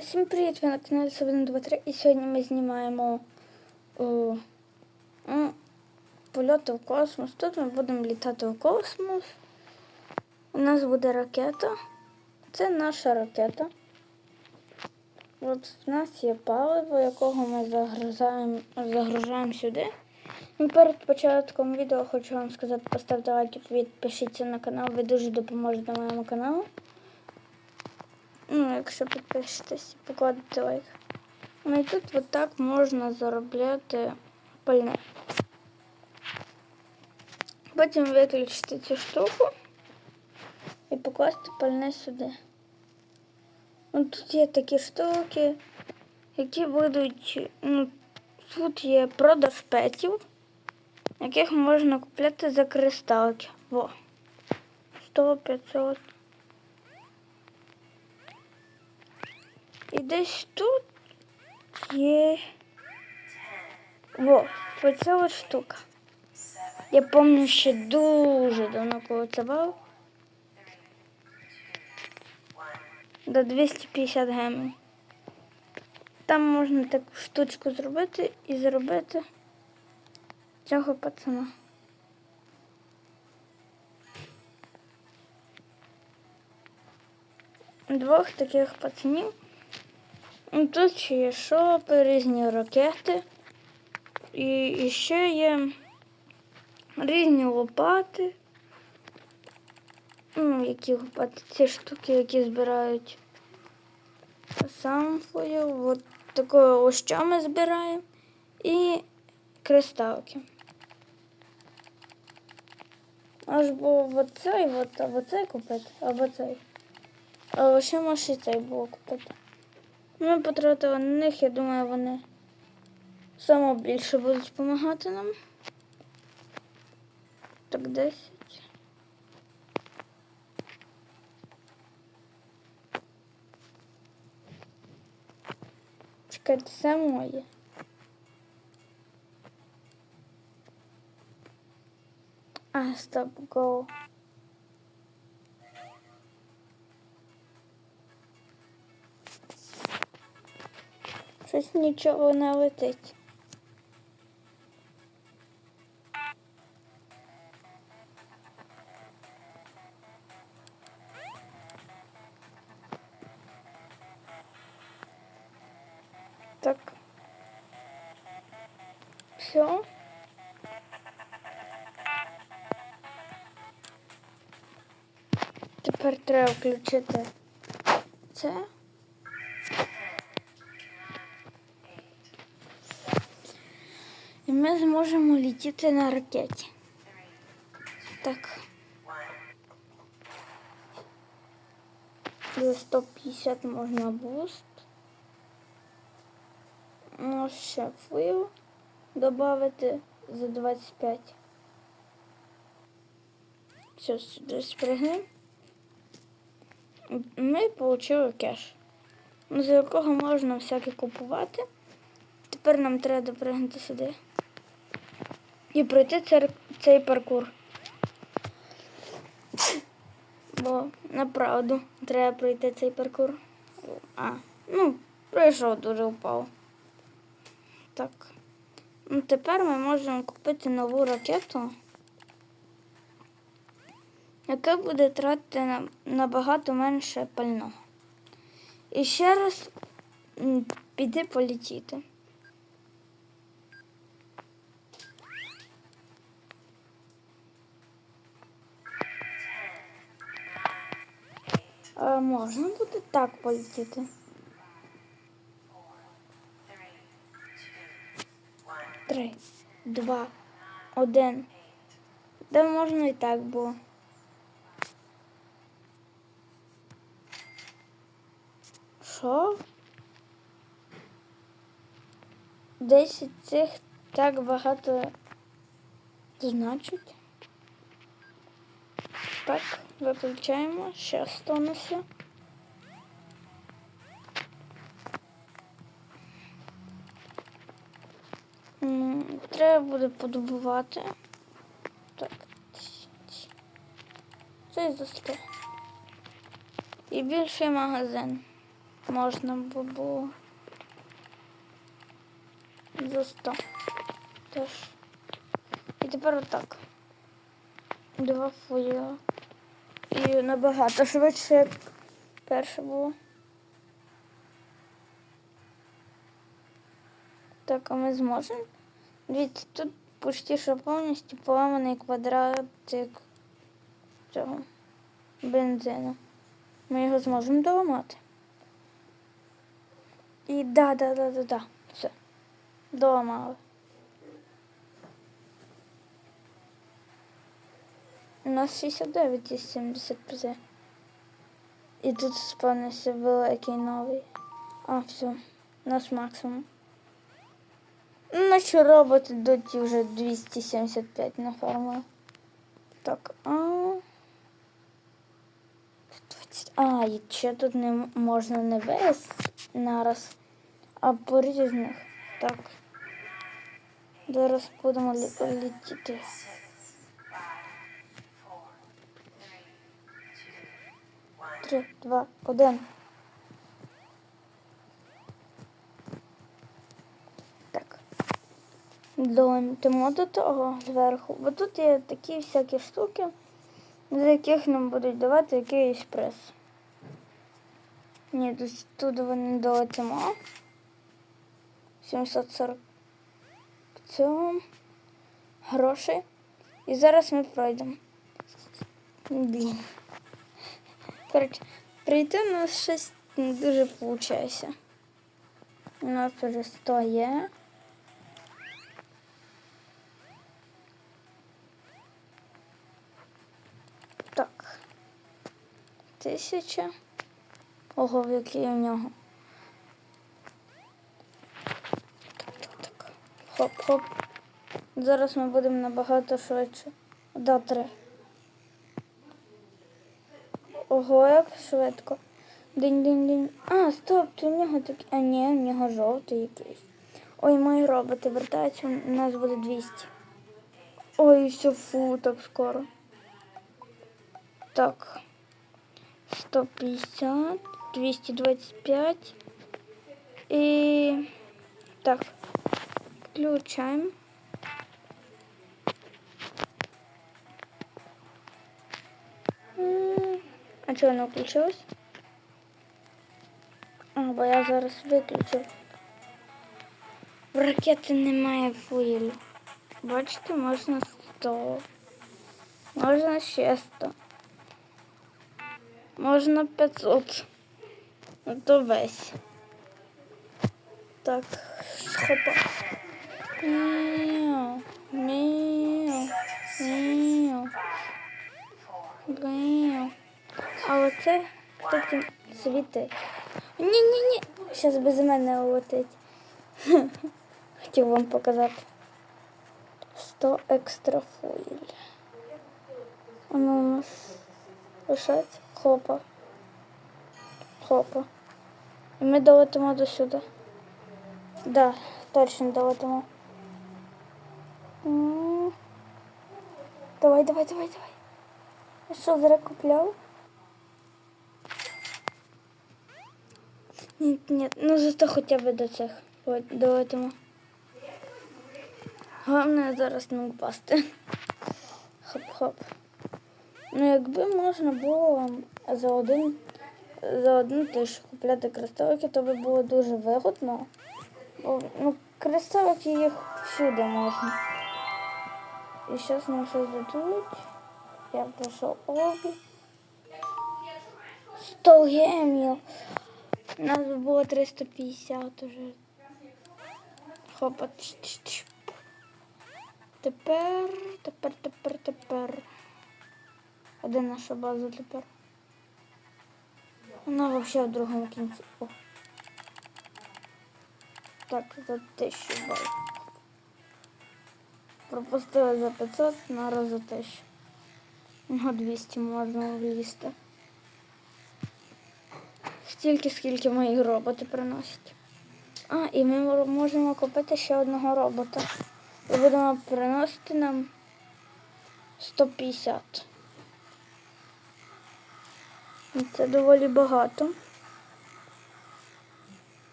Всім привіт! Ви на каналі 123 і сьогодні ми знімаємо о, м, польоти в космос. Тут ми будемо літати в космос. У нас буде ракета. Це наша ракета. От в нас є паливо, якого ми загрузаємо, загружаємо сюди. І перед початком відео хочу вам сказати, поставте лайк і підпишіться на канал, ви дуже допоможете моєму каналу. Ну, якщо підпишетесь покладете лайк. Ну і тут от так можна заробляти пальне. Потім виключити цю штуку і покласти пальне сюди. От тут є такі штуки, які будуть. Ну, тут є продаж петів, яких можна купляти за кристалки. Во. 100, 500. І десь тут є. Во, оця от штука. Я пам'ятаю ще дуже давно, коли. До 250 гемів. Там можна таку штучку зробити і зробити цього пацана. Двох таких пацанів. Ну, Тут ще є шопи, різні ракети. І, і ще є різні лопати. Ну, які лопати, ці штуки, які збирають самфою. От такого ось що ми збираємо. І кристалки. Аж було оцей, або цей купити, або цей. А ще може цей було купити. Ми потратили на них, я думаю, вони саме більше будуть допомагати нам. Так, 10. Чекайте, це моє. А, стоп, go. Щось нічого не летить. Так. Все. Тепер треба включити це. Ми зможемо летіти на ракеті. Так. За 150 можна буст. Може ще флив додати за 25. Все, сюди спригнемо. Ми отримали кеш, за якого можна всяке купувати. Тепер нам треба допригнути сюди. І пройти цей, паркур. Бо направду треба пройти цей паркур. А, ну, пройшов, дуже впав. Так. Ну, тепер ми можемо купити нову ракету, яка буде тратити набагато менше пального. І ще раз піти полетіти. А можна буде так полетіти? Три, два, один. Да можна і так було. Що? Десять цих так багато значить. Так, виключаємо. Ще стонуся. М, Треба буде подобувати. Так. Це за 100. І більший магазин. можна було. За 100. Теж. І тепер отак. Два фоя. І набагато швидше, як перше було. Так, а ми зможемо? Дивіться, тут почти що повністю поламаний квадратик цього бензину. Ми його зможемо доламати. І да, да, да, да, да. Все. Доламали. У нас 69 із 75. І тут спавнився великий новий. А, все. У нас максимум. Наші роботи йдуть вже 275 на фарму. Так, а. 20. А, і ще тут не можна не весь нараз, а по різних. Так. Зараз будемо лі- Три, два, один. Так. Долетимо до того зверху. Бо тут є такі всякі штуки, з яких нам будуть давати якийсь прес. Ні, тут, тут вони долетимо. 740 цього грошей. І зараз ми пройдемо. Блін. Коротше, прийти у нас щось не дуже виходить. У нас вже 100 є. Так. Тисяча. Ого, який у нього. Так, так, так. Хоп-хоп. Зараз ми будемо набагато швидше. Да, три. Ого, як швидко. Динь-динь-динь. А, стоп, це у нього такий. А ні, у нього жовтий якийсь. Ой, мої роботи вертаються, у нас буде 200. Ой, все, фу, так скоро. Так. 150, 225. І так. Включаємо. А чого воно включилось? А, я зараз виключив. В ракети немає фуїлю. Бачите, можна 100. Можна ще 100. Можна 500. Ну то весь. Так, хопа. Мяу, мяу, мяу. Мяу. А оце хто світить? Ні-ні-ні. Зараз без мене летить. Хотів вам показати. 100 екстра фоїль. Воно у нас лишається. Хопа. Хопа. І ми долетимо до сюди. Да, точно долетимо. Давай, давай, давай, давай. Я що, зря купляв? Ні, ні, ну зато хоча б до цих От, долетимо. Головне зараз не впасти. Хоп-хоп. Ну, якби можна було за один за одну тисячу купляти кристалики, то би було дуже вигодно. Бо ну, кристалики їх всюди можна. І зараз нам щось дадуть. Я пройшов обі. 100 гемів. У нас було 350 уже. Хопа. Тепер, тепер, тепер, тепер. А де наша база тепер? Вона вообще в другому кінці. О. Так, за тисячу балів. Пропустили за 500, зараз за 1000. На 200 можна влізти стільки, скільки мої роботи приносять. А, і ми можемо купити ще одного робота. І будемо приносити нам 150. Це доволі багато.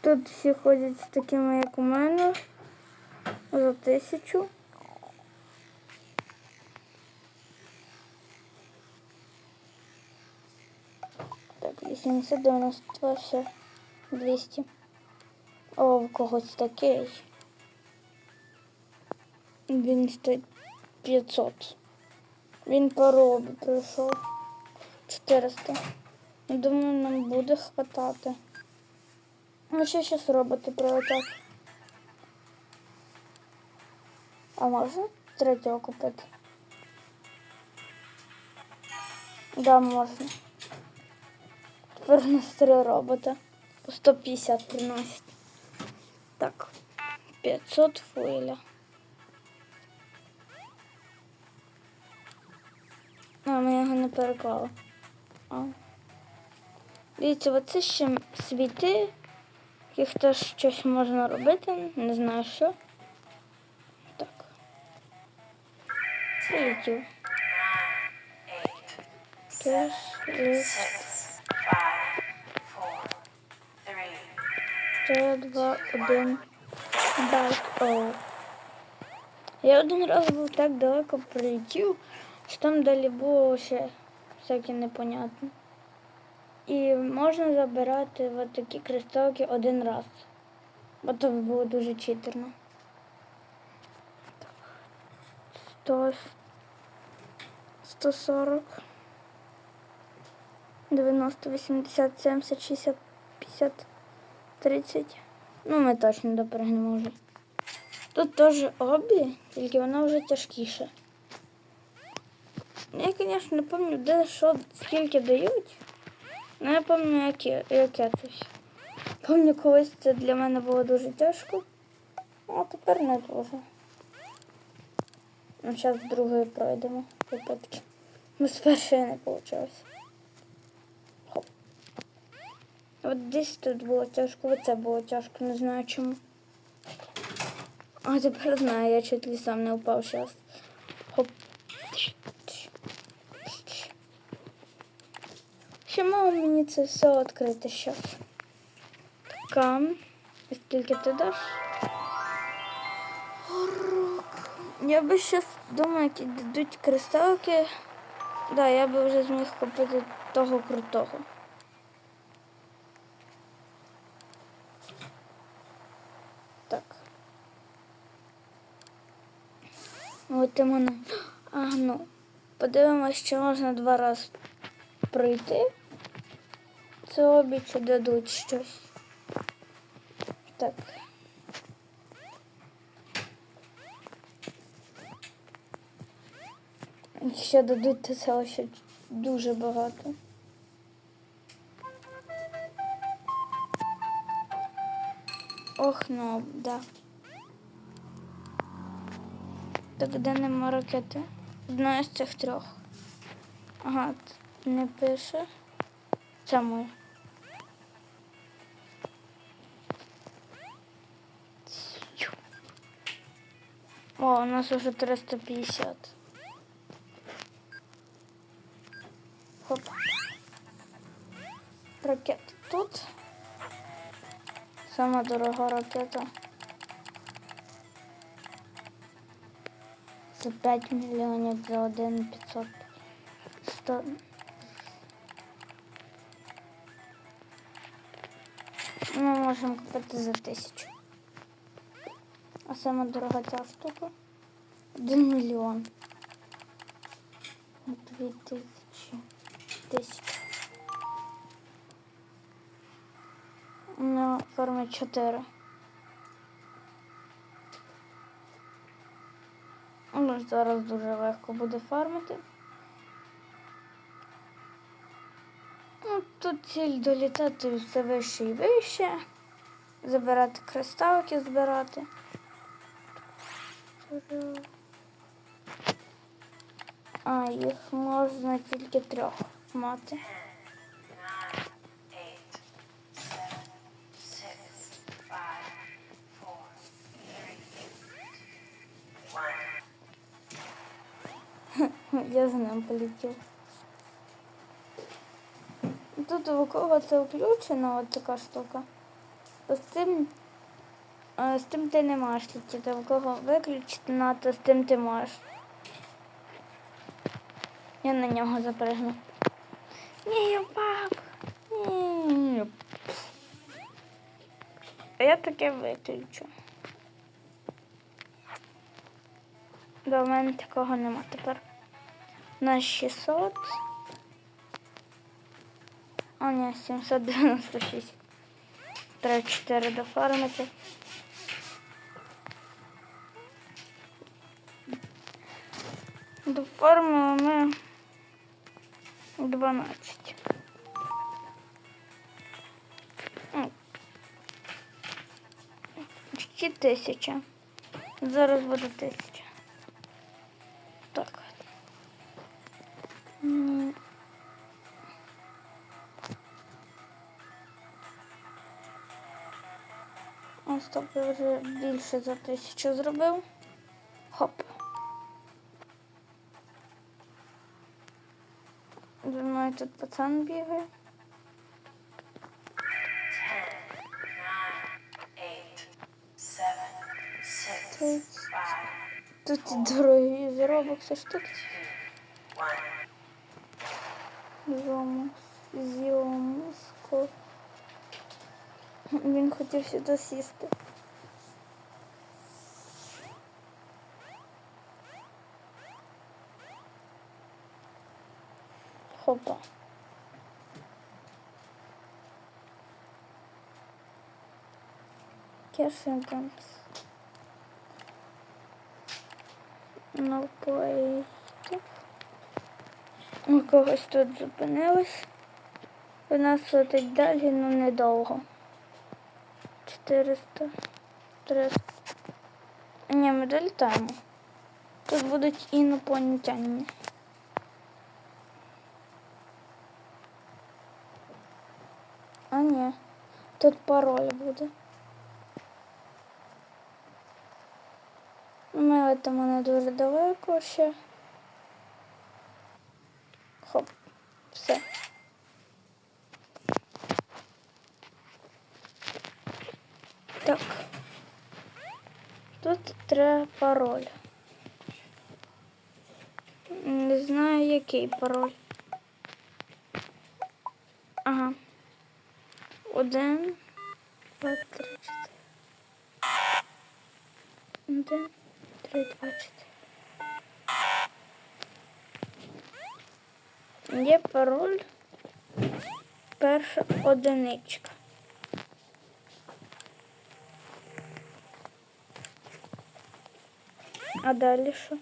Тут всі ходять з такими, як у мене, за тисячу. Так, 80, 92, все, 200. О, в когось такий. Він стоїть 500. Він по робі прийшов. 400. Думаю, нам буде хватати. Ну, ще щось роботи прилетять. А можна третього купити? Да, можна. Тепер у нас три робота. По 150 приносять. Так, 500 фуеля. А, ми його не переклали. А. Дивіться, оце ще світи, яких теж щось можна робити, не знаю що. Так. Прилетів. Теж лист. 3, 2, 1. Байк-оу. Я один раз був так далеко прилетів, що там далі було ще всяке непонятне. І можна забирати от такі кристалки один раз. Бо то було дуже читерно. 100, 140, 90, 80, 70, 60, 50. 30. Ну, ми точно допригнемо вже. Тут теж обі, тільки воно вже тяжкіше. Я, звісно, не пам'ятаю, де що, скільки дають. Ну, я пам'ятаю, яке, яке це. Пам'ятаю, колись це для мене було дуже тяжко. А тепер не дуже. Ну, зараз другої пройдемо випадки. Ну, з першої не вийшло. Хоп. От десь тут було тяжко, оце було тяжко, не знаю чому. А тепер знаю, я чуть ли сам не упав зараз. Хоп. Ще мало мені це все відкрити зараз. Така. Скільки ти даш? Я би зараз думаю, які дадуть кристалки. Да, я би вже зміг купити того крутого. Так. От мене. А, ну. Подивимось, що можна два рази пройти. Це обі чи дадуть щось. Так. Якщо дадуть, то це ще дуже багато. Ох, ну, да. Так де нема ракети? Одна з цих трьох. Ага, не пише. Це моя. О, у нас уже 350. Хоп. Ракета тут. Сама дорога ракета. 5 мільйонів за 1 500. 100. Ми можемо купити за тисячу. А сама дорога ця штука. 1 мільйон. Дві тисячі. Тисяча. Ну, форми 4. Ну, зараз дуже легко буде фармити. Ну, тут ціль долітати все вище і вище. Забирати кристалки, збирати. А, їх можна тільки трьох мати. Я за ним полетів. Тут у кого це включено, от така штука. З цим, е, з тим ти не можеш летіти. В кого виключити НАТО, з тим ти можеш. Я на нього запригну. Ні, впав. Ні. Я таке виключу. До мене такого нема тепер. На 600. А, ні, 796. Треба 4 дофармити. Дофармили ми 12. М. Ще тисяча. Зараз буде тисяча. Вже більше за тисячу зробив. Хоп. Думаю, тут пацан бігає. Тут дорогі заробокси штуки. two, one. Зомус. Зіомуско. Він хотів сюди сісти. Хопа. Кешенкамс. Напоїть. У когось тут зупинились. У нас летить далі, ну недовго. 400, 300. Ні, ми долітаємо. Тут будуть інопланетяни. А ні, тут пароль буде. Ми летимо не дуже далеко ще. Хоп, все. Так. Тут треба пароль. Не знаю, який пароль. Ага. Один, два, три, чотири. Один, три, два, чотири. Є пароль. Перша одиничка. А далі що?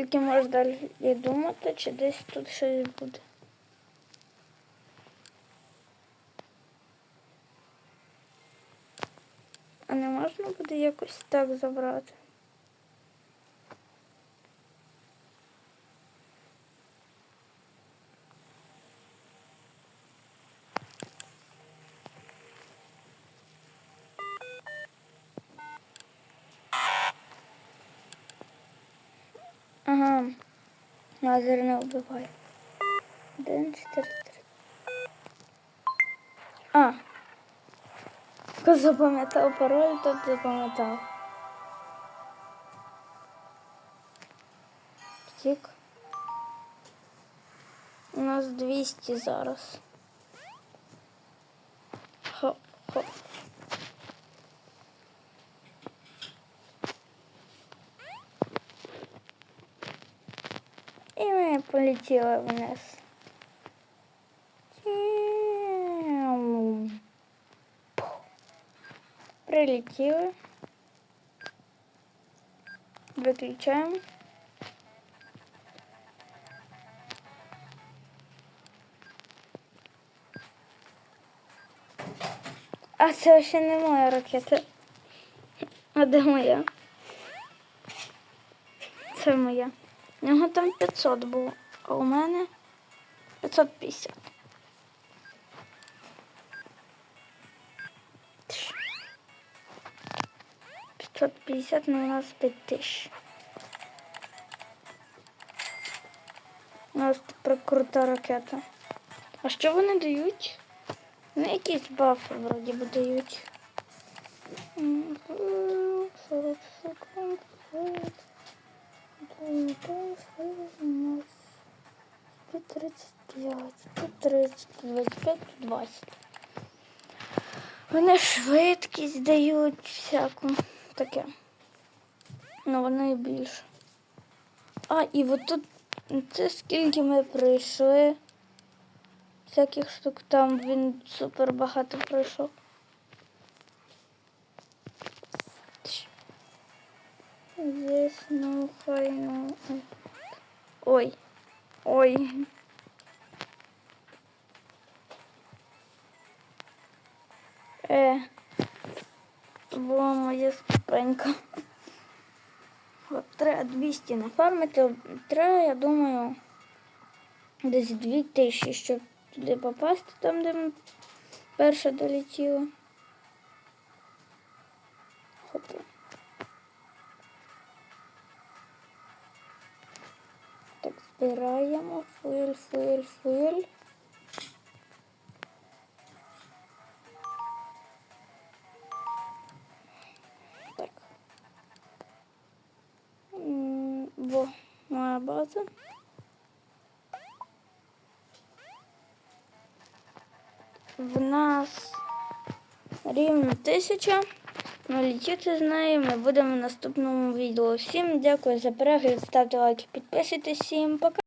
Тільки можеш далі думати, чи десь тут щось буде. А не можна буде якось так забрати? Ага. Лазер не вбиває. Один. А. Хто запам'ятав пароль, тот запам'ятав. Втік. У нас 200 зараз. Хоп, хоп. І ми полетіли вниз. Прилетіли. Виключаємо. А це ще не моя ракета. А де моя? Це моя. У нього там 500 було, а у мене 550. Тш. 550, ну у нас 5000. нас тепер крута ракета. А що вони дають? Ну, якісь бафи вроді би дають. М, 40 секунд. У нас 35, 30, 25, 20. Вони швидкість дають всяку таке. Ну, вони і більше. А, і от тут це скільки ми пройшли. Всяких штук там він супер багато пройшов. Здесь, ну, хай, ну. Ой. Ой. Е. Була моя ступенька. От треба 200 нафармити. Треба, я думаю, десь 2000, щоб туди попасти, там, де ми перша долетіла. Хопа. Збираємо. Фуель, фуель, фуель. Так. Во, моя база. В нас рівно тисяча. Ну, летіти з нею ми будемо в наступному відео. Всім дякую за перегляд, ставте лайки, підписуйтесь. Всім пока.